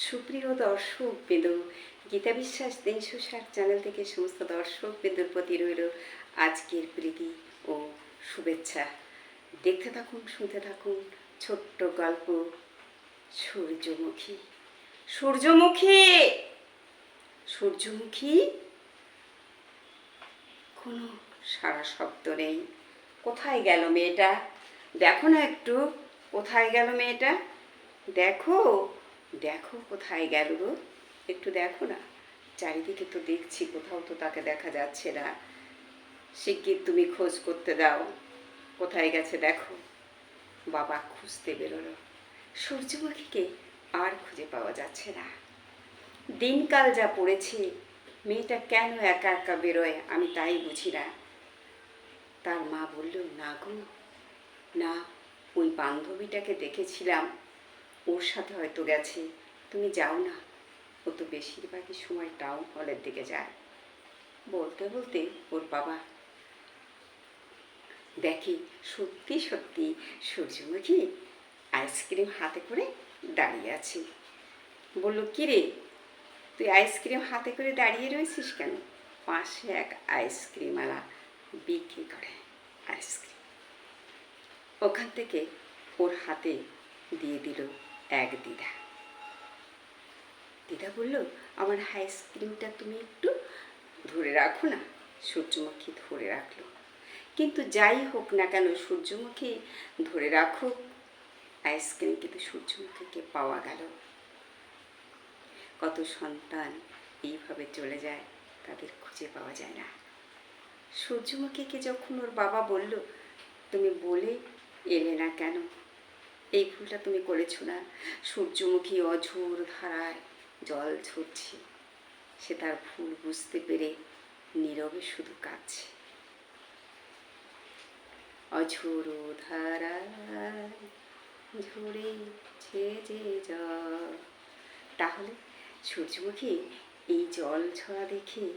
সুপ্রিয় দর্শক বেদু গীতা বিশ্বাস তিনশো ষাট চ্যানেল থেকে সমস্ত দর্শক বেদুর প্রতি রইল আজকের প্রীতি ও শুভেচ্ছা। দেখতে থাকুন, শুনতে থাকুন ছোট্ট গল্প সূর্যমুখী। সূর্যমুখী! সূর্যমুখী? কোনো সারা শব্দ নেই। কোথায় গেল মেয়েটা? দেখো না একটু। কোথায় গেল মেয়েটা? দেখো। দেখো কোথায় গেল গো। একটু দেখো না। চারিদিকে তো দেখছি, কোথাও তো তাকে দেখা যাচ্ছে না। শিগগির তুমি খোঁজ করতে দাও। কোথায় গেছে দেখো। বাবা খুঁজতে বেরোলো। সূর্যমুখীকে আর খুঁজে পাওয়া যাচ্ছে না। দিনকাল যা পড়েছে, মেয়েটা কেন একা একা বেরোয় আমি তাই বুঝি না। তার মা বলল, না গো, না, ওই বান্ধবীটাকে দেখেছিলাম। ওর সাথে হয়তো গেছে। তুমি যাও না। ও তো বেশিরভাগই সময় টাউন হলের দিকে যায়। বলতে বলতে ওর বাবা দেখি, সত্যি সত্যি সূর্যমুখী আইসক্রিম হাতে করে দাঁড়িয়ে আছি। বলল কিরে তুই আইসক্রিম হাতে করে দাঁড়িয়ে রয়েছিস কেন? পাশে এক আইসক্রিমওয়ালা বিক্রি করে আইসক্রিম ওখান থেকে ওর হাতে দিয়ে দিল এক দিদা। দিদা বলল, আমার আইসক্রিমটা তুমি একটু ধরে রাখো না। সূর্যমুখী ধরে রাখল। কিন্তু যাই হোক না কেন, সূর্যমুখী ধরে রাখো। আইসক্রিম কিন্তু সূর্যমুখীকে পাওয়া গেল। কত সন্তান এইভাবে চলে যায়, তাদের খুঁজে পাওয়া যায় না। সূর্যমুখীকে যখন ওর বাবা বলল, তুমি বলে এলে না কেন? এই ভুলটা তুমি করেছ না। সূর্যমুখী অঝোর ধারায় জল ঝরছে। সে তার ভুল বুঝতে পেরে নীরবে শুধু কাঁদছে। অঝোর ধারায় ঝরেছে যে জল। তাহলে সূর্যমুখী এই জল ছড়া দেখে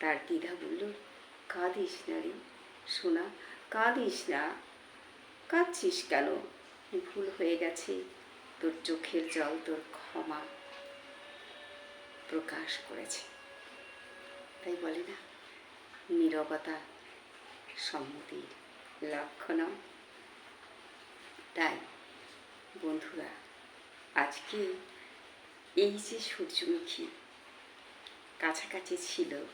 তার দ্বিধা বলল, কাঁদিস না রে সোনা, কাঁদিস না। কাঁদছিস কেন? ভুল হয়ে গেছে। তোর চোখের জল তোর ক্ষমা প্রকাশ করেছে। তাই বলে না, নীরবতা সম্মতির লক্ষণ। তাই বন্ধুরা, আজকে এই যে সূর্যমুখী কাছাকাছি ছিল,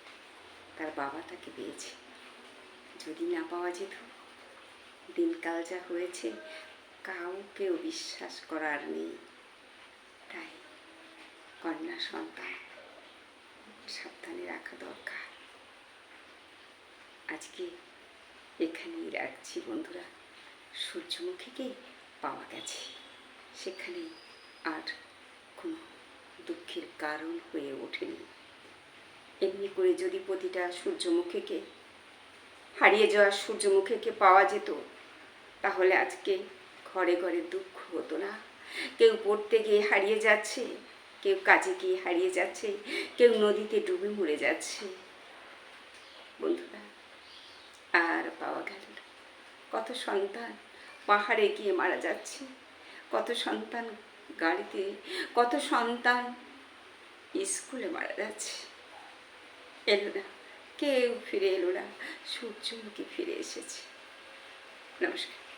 তার বাবা তাকে পেয়েছে। যদি না পাওয়া যেত, দিনকাল যা হয়েছে কাউকেও বিশ্বাস করার নেই। তাই কন্যা সন্তান, সাবধানে রাখা দরকার। আজকে এখানেই রাখছি বন্ধুরা। সূর্যমুখীকে পাওয়া গেছে। সেখানে আর কোনো দুঃখের কারণ হয়ে ওঠেনি। এমনি করে যদি প্রতিটা সূর্যমুখীকে, হারিয়ে যাওয়া সূর্যমুখীকে পাওয়া যেত, তাহলে আজকে ঘরে ঘরে দুঃখ হতো না। কেউ পড়তে গিয়ে হারিয়ে যাচ্ছে, কেউ কাজে গিয়ে হারিয়ে যাচ্ছে, কেউ নদীতে ডুবে মরে যাচ্ছে। বন্ধুরা, আর পাওয়া গেল কত সন্তান পাহাড়ে গিয়ে মারা যাচ্ছে, কত সন্তান গাড়িতে, কত সন্তান স্কুলে মারা যাচ্ছে। এলো না, কেউ ফিরে এলো না, সূর্যমুখী ফিরে এসেছে। নমস্কার।